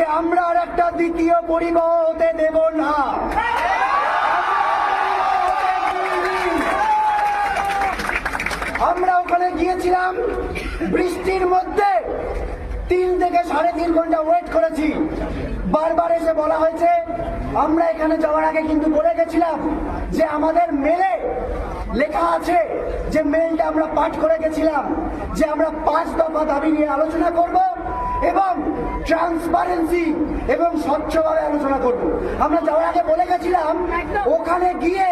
যে আমরা আর একটা দ্বিতীয় পরিবাহ হতে দেব না। আমরা ওখানে গিয়েছিলাম, বৃষ্টির মধ্যে তিন থেকে সাড়ে তিন ঘণ্টা ওয়েট করেছি। বারবার এসে বলা হয়েছে, আমরা এখানে যাওয়ার আগে কিন্তু বলে গেছিলাম যে আমাদের মেলে লেখা আছে যে মেলটা আমরা পাঠ করে গেছিলাম, যে আমরা পাঁচ দফা দাবি নিয়ে আলোচনা করব। এবং ট্রান্সপারেন্সি এবং স্বচ্ছভাবে আলোচনা করব। আমরা যাওয়ার আগে বলে গেছিলাম ওখানে গিয়ে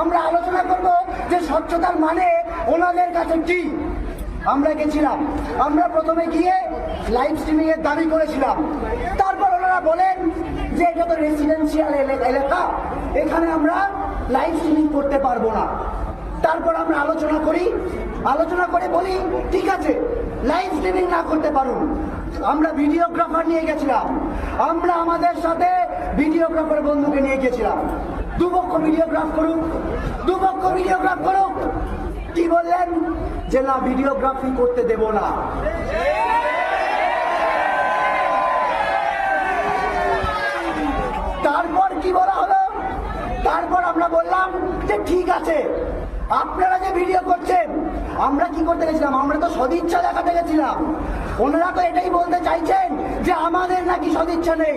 আমরা আলোচনা করব যে স্বচ্ছতার মানে ওনাদের কাছে কি। আমরা গেছিলাম। আমরা প্রথমে গিয়ে লাইভ স্ট্রিমিং এর দাবি করেছিলাম। তারপর ওনারা বলেন যে এটা তো রেসিডেন্সিয়াল এলাকা এখানে আমরা লাইভ স্ট্রিমিং করতে পারব না। তারপর আমরা আলোচনা করি। আলোচনা করে বলি ঠিক আছে লাইভ স্ট্রিমিং না করতে পারুন। আমরা ভিডিওগ্রাফার নিয়ে গেছিলাম। আমরা আমাদের সাথে ভিডিওগ্রাফার বন্ধুকে নিয়ে গেছিলাম। দুপক্ষ ভিডিওগ্রাফ করুক, দুপক্ষ ভিডিওগ্রাফ করুক। কি বললেন? যে না, ভিডিওগ্রাফি করতে দেব না। তারপর কি বলা হলো? তারপর আমরা বললাম যে ঠিক আছে আপনারা যে ভিডিও করছেন, আমরা কি করতে গেছিলাম? আমরা তো সদিচ্ছা দেখাতে গেছিলাম। ওনারা তো এটাই বলতে চাইছেন যে আমাদের নাকি সদিচ্ছা নেই।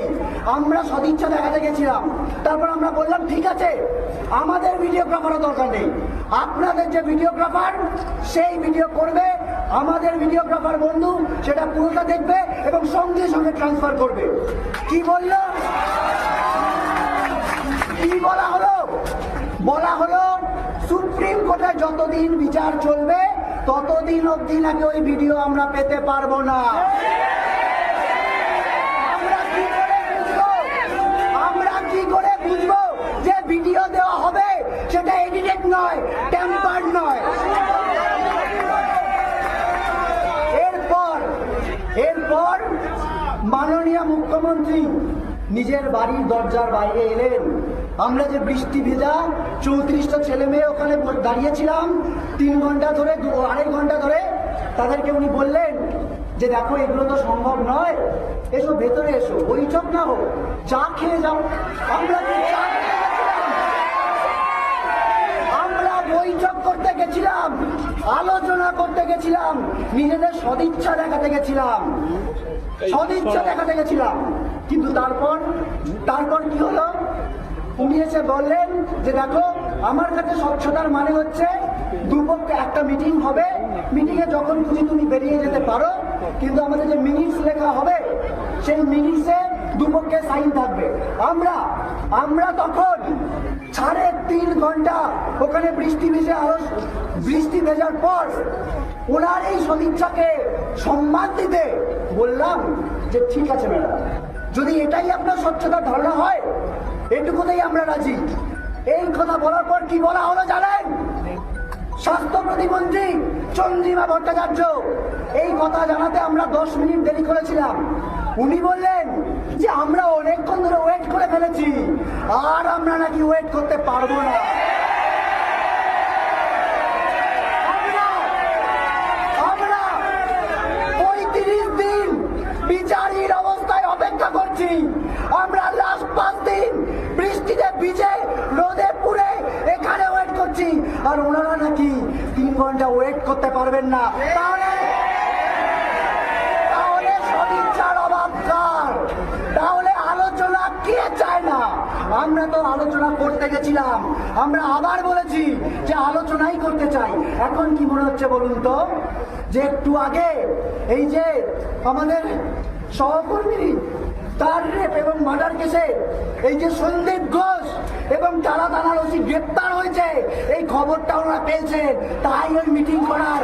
আমরা সদিচ্ছা দেখাতে গেছিলাম। তারপর আমরা বললাম, ঠিক আছে, আমাদের ভিডিওগ্রাফারও দরকার নেই। আপনাদের যে ভিডিওগ্রাফার সেই ভিডিও করবে। আমাদের ভিডিওগ্রাফার বন্ধু, সেটা পুরোটা দেখবে এবং সঙ্গে সঙ্গে ট্রান্সফার করবে। কি বলল? কি বলা হলো? বলা হলো সুপ্রিম কোর্টে যতদিন বিচার চলবে, ততদিন অবধি নাকি ওই ভিডিও আমরা পেতে পারব না। আমরা কি করে বুঝব? যে ভিডিও দেওয়া হবে সেটা এডিটেড নয় টেম্পার নয়? এরপর এরপর মাননীয় মুখ্যমন্ত্রী নিজের বাড়ির দরজার বাইরে এলেন। আমরা যে বৃষ্টি ভেজা চৌত্রিশটা ছেলে মেয়ে ওখানে দাঁড়িয়েছিলাম তিন ঘণ্টা ধরে দু আড়াই ঘণ্টা ধরে তাদেরকে উনি বললেন যে দেখো এগুলো তো সম্ভব নয়। এসো ভেতরে এসো বৈঠক না হোক চা খেয়ে যাও। আমরা কি চা আমরা বৈঠক করতে গেছিলাম আলোচনা করতে গেছিলাম নিজেদের সদিচ্ছা দেখাতে গেছিলাম। সদিচ্ছা দেখাতে গেছিলাম। কিন্তু তারপর তারপর কি হলো? উনি এসে বললেন যে, দেখো, আমার কাছে স্বচ্ছতার মানে হচ্ছে দুপক্ষে একটা মিটিং হবে। মিটিং এ যখন খুশি তুমি বেরিয়ে যেতে পারো, কিন্তু আমাদের যে মিনিটস লেখা হবে, সেই মিনিটসে দুপক্ষে সাইন থাকবে। আমরা আমরা তখন সাড়ে তিন ঘণ্টা ওখানে বৃষ্টি ভেজে আরও, বৃষ্টি ভেজার পর ওনার এই সদিচ্ছাকে সম্মান দিতে বললাম যে, ঠিক আছে, ম্যাডাম। যদি এটাই আপনার স্বচ্ছতার ধারণা হয়, এটুকুতেই আমরা রাজি। এই কথা বলার পর কি বলা হলো জানেন? স্বাস্থ্য প্রতিমন্ত্রী চন্দ্রিমা ভট্টাচার্য, এই কথা জানাতে আমরা দশ মিনিট দেরি করেছিলাম। উনি বললেন যে আমরা অনেকক্ষণ ধরে ওয়েট করে ফেলেছি, আর আমরা নাকি ওয়েট করতে পারব না। ভিজে রোদে পুড়ে এখানে ওয়েট করছি। আর ওনারা নাকি তিন ঘণ্টা ওয়েট করতে পারবেন না। তাহলে তাহলে সদিচ্ছার অভাব কার? তাহলে আলোচনা কে চায় না? আমরা তো আলোচনা করতে গেছিলাম। আমরা আবার বলেছি যে আলোচনাই করতে চাই। এখন কি মনে হচ্ছে বলুন তো? যে একটু আগে এই যে আমাদের সহকর্মী তার রেপ এবং মার্ডার কেসে এই যে সন্দীপ ঘোষ এবং তারা থানার ওসি গ্রেপ্তার হয়েছে, এই খবরটা ওরা পেয়েছেন। তাই ওই মিটিং করার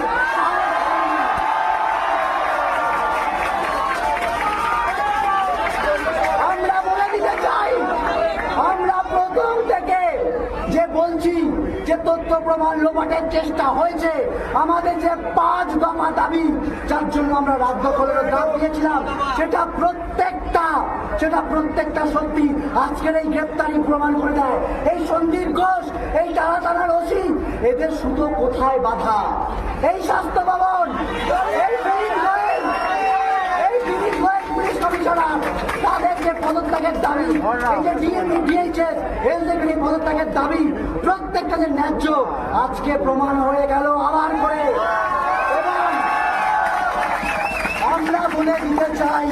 প্রথম থেকে যে বলছি যে তথ্য প্রমাণ লোপাটের চেষ্টা হয়েছে, আমাদের যে পাঁচ দাবি, যার জন্য আমরা রাত দখলের ডাক দিয়েছিলাম। সেটা প্রত্যেকটা সেটা প্রত্যেকটা সত্যি আজকের এই গ্রেপ্তারি প্রমাণ করে দেয়। এই সন্দীপ ঘোষ, এই টানা তারার ওসি, এদের শুধু কোথায় বাধা? এই স্বাস্থ্য ভবন, এই পদত্যাগের দাবি, এই পদত্যাগের দাবি, প্রত্যেকটা যে ন্যায্য, আজকে প্রমাণ হয়ে গেল আবার করে। বলে দিতে চাই।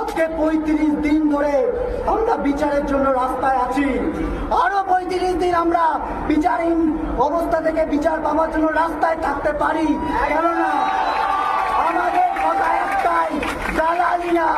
আজকে পঁয়ত্রিশ দিন ধরে আমরা বিচারের জন্য রাস্তায় আছি। আরও পঁয়ত্রিশ দিন আমরা বিচারহীন অবস্থা থেকে বিচার পাওয়ার জন্য রাস্তায় থাকতে পারি। কেননা আমাদের কথা একটাই দালালি না